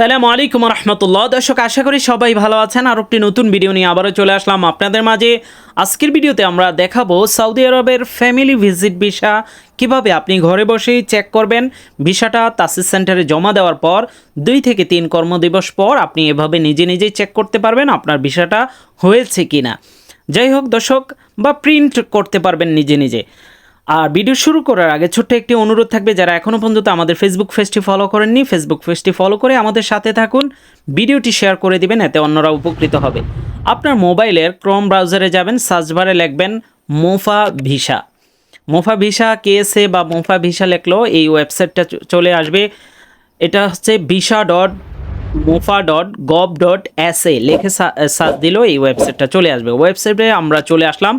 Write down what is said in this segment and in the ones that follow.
আসসালামু আলাইকুম রহমতুল্লাহ। দর্শক, আশা করি সবাই ভালো আছেন। আর একটি নতুন ভিডিও নিয়ে আবারও চলে আসলাম আপনাদের মাঝে। আজকের ভিডিওতে আমরা দেখাবো সৌদি আরবের ফ্যামিলি ভিজিট ভিসা কীভাবে আপনি ঘরে বসেই চেক করবেন। ভিসাটা তাসিস সেন্টারে জমা দেওয়ার পর দুই থেকে তিন কর্মদিবস পর আপনি এভাবে নিজে নিজেই চেক করতে পারবেন আপনার ভিসাটা হয়েছে কিনা। যাই হোক, দর্শক, বা প্রিন্ট করতে পারবেন নিজে নিজে। আর ভিডিও শুরু করার আগে ছোট্ট একটি অনুরোধ থাকবে, যারা এখনও পর্যন্ত আমাদের ফেসবুক পেজটি ফলো করেননি ফেসবুক পেজটি ফলো করে আমাদের সাথে থাকুন ভিডিওটি শেয়ার করে দিবেন, এতে অন্যরা উপকৃত হবে। আপনার মোবাইলের ক্রোম ব্রাউজারে যাবেন সার্চ বারে লিখবেন MOFA visa MOFA visa KSA বা মোফা ভিসা লেখলেও এই ওয়েবসাইটটা চলে আসবে। এটা হচ্ছে visa dot mofa dot gov dot S A লিখে সার্চ দিলেও এই ওয়েবসাইটটা চলে আসবে। ওয়েবসাইটে আমরা চলে আসলাম।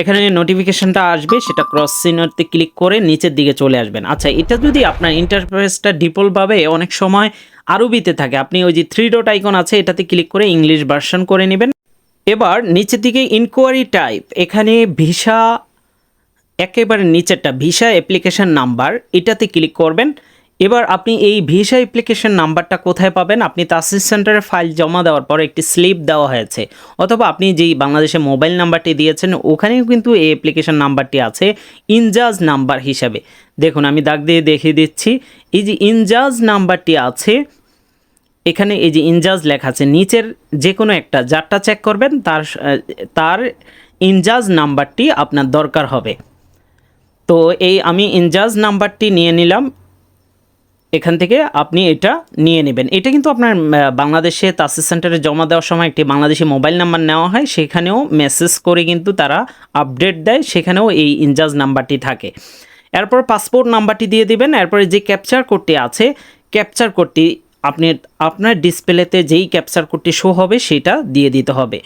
এখানে যে নোটিফিকেশনটা আসবে, সেটা ক্রস চিহ্নতে ক্লিক করে নিচের দিকে চলে আসবেন। আচ্ছা এটা যদি আপনার ইন্টারফেসটা ডিফল্টভাবে অনেক সময় আরবিতে থাকে, আপনি ওই যে থ্রি ডট আইকন আছে, এটাতে ক্লিক করে ইংলিশ ভার্সন করে নেবেন। এবার নিচের দিকে ইনকোয়ারি টাইপ এখানে ভিসা একেবারে নিচেরটা ভিসা অ্যাপ্লিকেশন নাম্বার এটাতে ক্লিক করবেন। এবার আপনি এই ভিসা অ্যাপ্লিকেশন নাম্বারটা কোথায় পাবেন? আপনি তাসিস সেন্টারে ফাইল জমা দেওয়ার পর একটি স্লিপ দেওয়া হয়েছে। অথবা আপনি যেই বাংলাদেশে মোবাইল নাম্বারটি দিয়েছেন, ওখানেও কিন্তু এই অ্যাপ্লিকেশন নাম্বারটি আছে ইনজাজ নাম্বার হিসাবে। দেখুন, আমি দাগ দিয়ে দেখিয়ে দিচ্ছি। এই যে ইনজাজ নাম্বারটি আছে, এখানে এই যে ইনজাজ লেখা আছে, নিচের যে কোনো একটা যারটা চেক করবেন, তার তার ইনজাজ নাম্বারটি আপনার দরকার হবে। তো এই আমি ইনজাজ নাম্বারটি নিয়ে নিলাম। এখান থেকে আপনি এটা নিয়ে নেবেন। এটা কিন্তু আপনার বাংলাদেশে তাসিস সেন্টারে জমা দেওয়ার সময় একটি বাংলাদেশি মোবাইল নাম্বার নেওয়া হয়, সেখানেও মেসেজ করে কিন্তু তারা আপডেট দেয়, সেখানেও এই ইনজাজ নাম্বারটি থাকে। এরপর পাসপোর্ট নাম্বারটি দিয়ে দিবেন, এরপরে যে ক্যাপচার কোডটি আছে ক্যাপচার কোডটি আপনি, আপনার ডিসপ্লেতে যেই ক্যাপচার কোডটি শো হবে, সেটা দিয়ে দিতে হবে।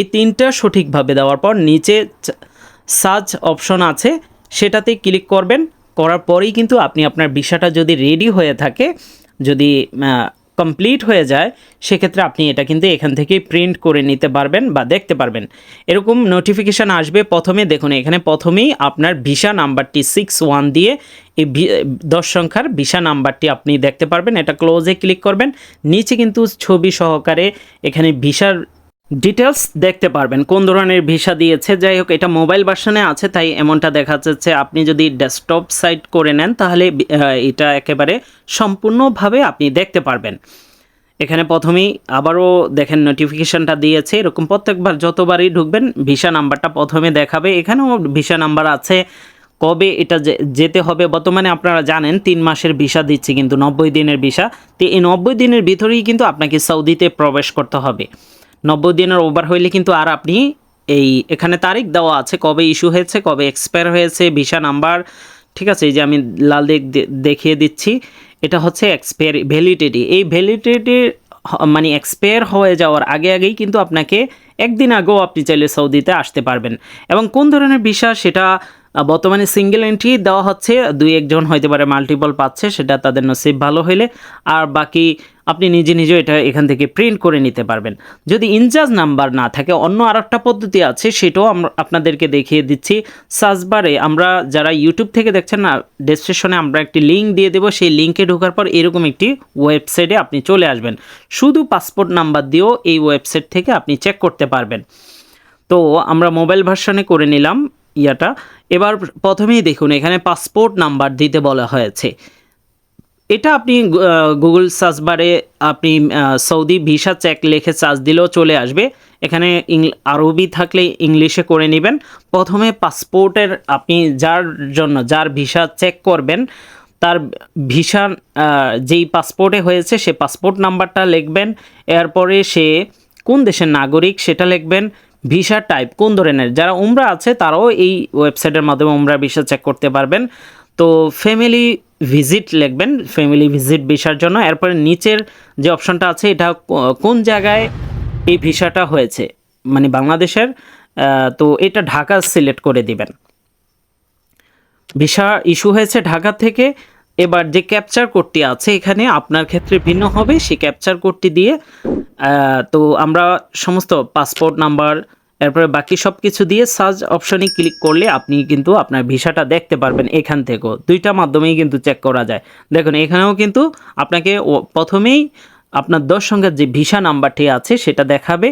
এই তিনটা সঠিকভাবে দেওয়ার পর নিচে সার্চ অপশন আছে, সেটাতে ক্লিক করবেন করার পরেই কিন্তু আপনি আপনার ভিসাটা যদি রেডি হয়ে থাকে, যদি কমপ্লিট হয়ে যায়, সেক্ষেত্রে আপনি এটা কিন্তু এখান থেকেই প্রিন্ট করে নিতে পারবেন বা দেখতে পারবেন। এরকম নোটিফিকেশান আসবে প্রথমে, দেখুন এখানে প্রথমেই আপনার ভিসা নাম্বারটি সিক্স ওয়ান দিয়ে এই দশ সংখ্যার ভিসা নাম্বারটি আপনি দেখতে পারবেন। এটা ক্লোজে ক্লিক করবেন। নিচে কিন্তু ছবি সহকারে এখানে ভিসার ডিটেলস দেখতে পারবেন, কোন ধরনের ভিসা দিয়েছে। যাই হোক, এটা মোবাইল ভার্সনে আছে, তাই এমনটা দেখা যাচ্ছে। আপনি যদি ডেস্কটপ সাইট করে নেন, তাহলে এটা একেবারে সম্পূর্ণভাবে আপনি দেখতে পারবেন। এখানে প্রথমেই আবারও দেখেন নোটিফিকেশনটা দিয়েছে। এরকম প্রত্যেকবার যতবারই ঢুকবেন, ভিসা নাম্বারটা প্রথমে দেখাবে। এখানেও ভিসা নাম্বার আছে। কবে এটা যেতে হবে, বর্তমানে আপনারা জানেন, তিন মাসের ভিসা দিচ্ছে, কিন্তু নব্বই দিনের ভিসা। তো এই নব্বই দিনের ভিতরেই কিন্তু আপনাকে সৌদিতে প্রবেশ করতে হবে। নব্বই দিনের ওভার হইলে কিন্তু আর আপনি এই এখানে তারিখ দেওয়া আছে, কবে ইস্যু হয়েছে, কবে এক্সপায়ার হয়েছে ভিসা নাম্বার ঠিক আছে? এই যে আমি লাল দিক দেখিয়ে দিচ্ছি। এটা হচ্ছে এক্সপায়ার ভ্যালিডিটি এই ভ্যালিডিটির মানে এক্সপায়ার হয়ে যাওয়ার আগে আগেই কিন্তু আপনাকে একদিন আগেও আপনি চাইলে সৌদিতে আসতে পারবেন। এবং কোন ধরনের ভিসা সেটা বর্তমানে সিঙ্গেল এন্ট্রি দেওয়া হচ্ছে, দুই একজন হইতে পারে মাল্টিপল পাচ্ছে, সেটা তাদের নসিব ভালো হইলে, আর বাকি আপনি নিজে নিজে এটা এখান থেকে প্রিন্ট করে নিতে পারবেন। যদি ইনচার্জ নাম্বার না থাকে, অন্য আরেকটা পদ্ধতি আছে, সেটাও আমরা আপনাদেরকে দেখিয়ে দিচ্ছি। সার্চবারে আমরা যারা ইউটিউব থেকে দেখছেন না ডেসক্রিপশনে আমরা একটি লিঙ্ক দিয়ে দেবো, সেই লিঙ্কে ঢোকার পর এরকম একটি ওয়েবসাইটে আপনি চলে আসবেন। শুধু পাসপোর্ট নাম্বার দিয়েও এই ওয়েবসাইট থেকে আপনি চেক করতে পারবেন। তো আমরা মোবাইল ভার্সনে করে নিলাম। ইয়াটা। এবার প্রথমেই দেখুন, এখানে পাসপোর্ট নাম্বার দিতে বলা হয়েছে। এটা আপনি গুগল সার্চ বারে আপনি সৌদি ভিসা চেক লিখে সার্চ দিলেও চলে আসবে। এখানে আরবি থাকলে ইংলিশে করে নেবেন। প্রথমে পাসপোর্টের আপনি যার জন্য, যার ভিসা চেক করবেন, তার ভিসা যেই পাসপোর্টে হয়েছে, সে পাসপোর্ট নাম্বারটা লিখবেন। এরপরে সে কোন দেশের নাগরিক সেটা লিখবেন। ভিসা টাইপ কোন ধরনের? যারা উমরা আছে, তারাও এই ওয়েবসাইটের মাধ্যমে উমরা ভিসা চেক করতে পারবেন। তো ফ্যামিলি ভিজিট লিখবেন ফ্যামিলি ভিজিট ভিসার জন্য। এরপরে নিচের যে অপশনটা আছে, এটা কোন জায়গায় এই ভিসাটা হয়েছে? মানে বাংলাদেশের তো এটা ঢাকা সিলেক্ট করে দিবেন। ভিসা ইস্যু হয়েছে ঢাকা থেকে এবার যে ক্যাপচার কোডটি আছে এখানে আপনার ক্ষেত্রে ভিন্ন হবে। সেই ক্যাপচার কোডটি দিয়ে তো আমরা সমস্ত পাসপোর্ট নাম্বার এরপরে বাকি সব কিছু দিয়ে সার্চ অপশনে ক্লিক করলে আপনি কিন্তু আপনার ভিসাটা দেখতে পারবেন এখান থেকেও। দুইটা মাধ্যমেই কিন্তু চেক করা যায়। দেখুন, এখানেও কিন্তু আপনাকে প্রথমেই আপনার দশ সংখ্যার যে ভিসা নাম্বারটি আছে সেটা দেখাবে।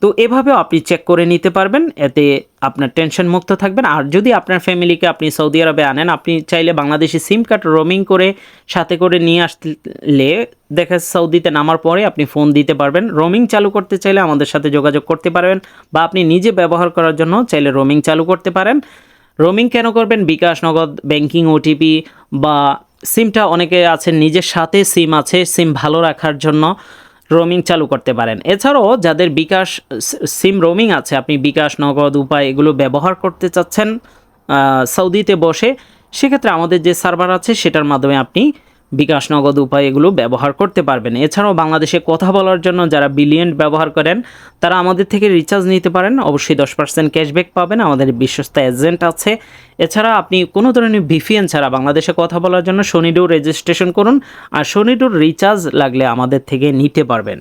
তো এভাবেও আপনি চেক করে নিতে পারবেন, এতে আপনার টেনশন মুক্ত থাকবেন। আর যদি আপনার ফ্যামিলিকে আপনি সৌদি আরবে আনেন, আপনি চাইলে বাংলাদেশি সিম কার্ড রোমিং করে সাথে করে নিয়ে আসলে দেখা সৌদিতে নামার পরে আপনি ফোন দিতে পারবেন। রোমিং চালু করতে চাইলে আমাদের সাথে যোগাযোগ করতে পারবেন বা আপনি নিজে ব্যবহার করার জন্য চাইলে রোমিং চালু করতে পারেন। রোমিং কেন করবেন? বিকাশ, নগদ ব্যাংকিং ওটিপি বা সিমটা অনেকে আছেন নিজের সাথে সিম আছে সিম ভালো রাখার জন্য। রোমিং চালু করতে পারেন। এছাড়াও যাদের বিকাশ সিম রোমিং আছে, আপনি বিকাশ, নগদ, উপায় এগুলো ব্যবহার করতে চাচ্ছেন সৌদিতে বসে, সেক্ষেত্রে আমাদের যে সার্ভার আছে, সেটার মাধ্যমে আপনি বিকাশ নগদ উপায় এগুলো ব্যবহার করতে পারবেন। এছাড়াও বাংলাদেশে কথা বলার জন্য যারা বিলিয়েন্ট ব্যবহার করেন, তারা আমাদের থেকে রিচার্জ নিতে পারেন। অবশ্যই দশ পার্সেন্ট ক্যাশব্যাক পাবেন। আমাদের বিশ্বস্ত এজেন্ট আছে। এছাড়া আপনি কোনো ধরনের ভিফিএন ছাড়া বাংলাদেশে কথা বলার জন্য শনিডোর রেজিস্ট্রেশন করুন। আর শনিডোর রিচার্জ লাগলে আমাদের থেকে নিতে পারবেন।